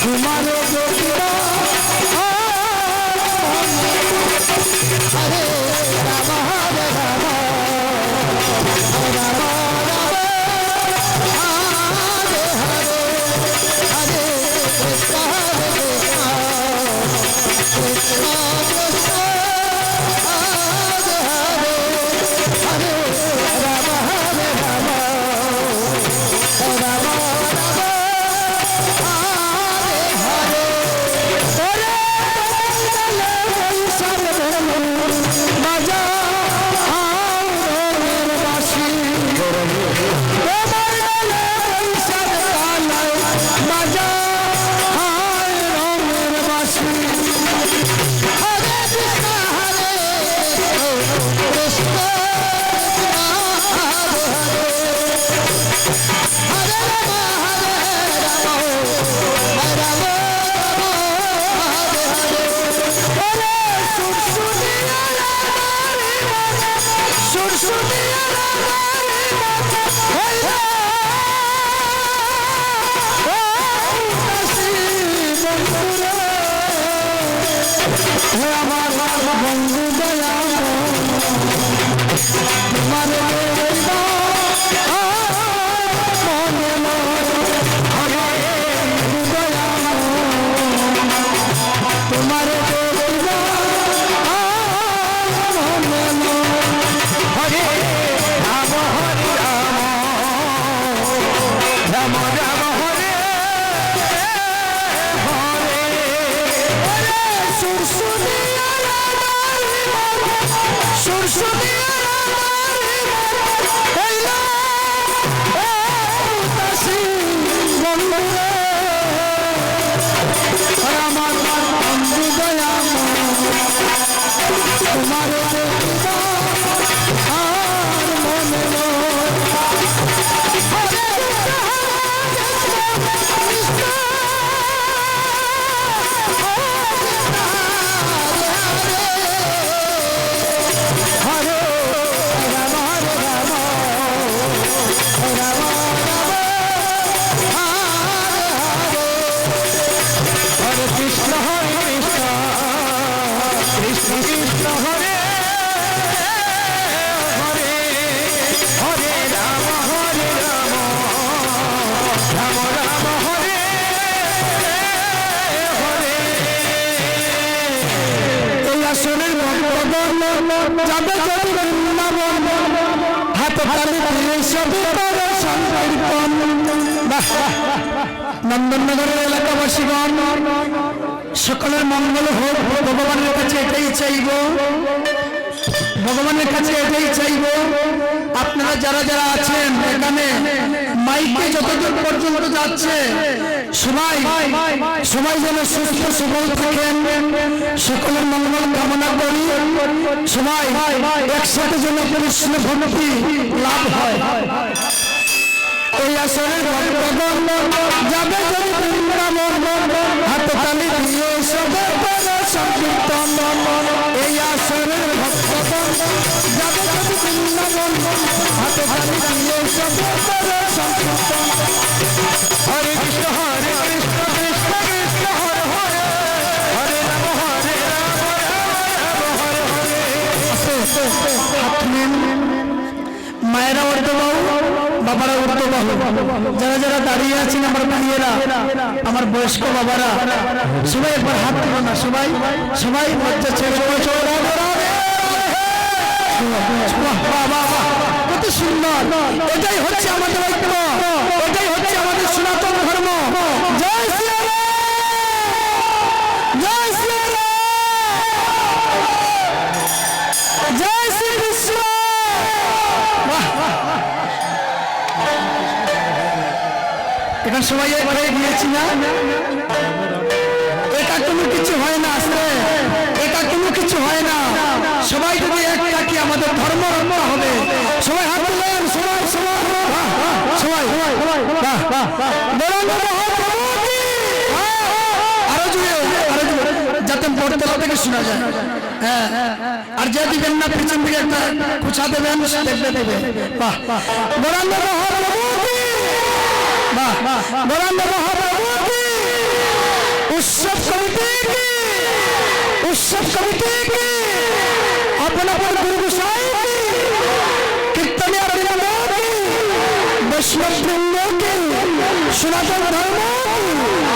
তোমার হরে রাম হরে রাম রাম রাম আমার বন্ধু দয়া তোমার রাম রাম হরে হরে হরে দাসী বন্ধুরে আমার বন্ধু দয়া তোমার যাবে যদি এলাকাবাসীগণ, সকলের মঙ্গল হোক, ভগবানের কাছে এটাই চাইব। ভগবানের কাছে এটাই চাইব। আপনারা যারা যারা আছেন, এখানে মাইকে যতদূর পর্যন্ত যাচ্ছে সবাই সবাই যেন সুস্থ সবল থাকেন। সকলের মঙ্গল কামনা করি। সবাই একসাথে যেন কৃষ্ণ ভক্তি লাভ হয়। এই আসনের উঠতে বাবু বাবারা বাবু যারা যারা দাঁড়িয়ে আছেন আমার ভাইয়েরা, আমার বয়স্ক বাবারা, সবাই একবার হাত তুলো না, সবাই সবাই লজ্জা ছেড়ে সবাই চলো। কত সুন্দর। এটাই হচ্ছে আমাদের ঐক্য। এটাই হচ্ছে আমাদের সনাতন ধর্ম। জয় শ্রী এখন সবাই এক গিয়েছি না? এটা কোনো কিছু হয় না আসলে এটা কোনো কিছু হয় না। সবাই যদি এক থাকি, আমাদের ধর্ম রক্ষা হবে। সবাই হাত তুলেন, সবাই সবাই সবাই? আরও জুড়ে, আরও যাতে থেকে শোনা যায়। হ্যাঁ আর যে দিবেন না, পিছন দিকে একটা কুচা দেবেন দেখবে দেবে বাহ বাহ। उत्सव कमिटी की उत्सव कमिटी की। अपना पर गुरु गुसाई कितने वैष्णव बृंदों के, सनातन धर्मों की।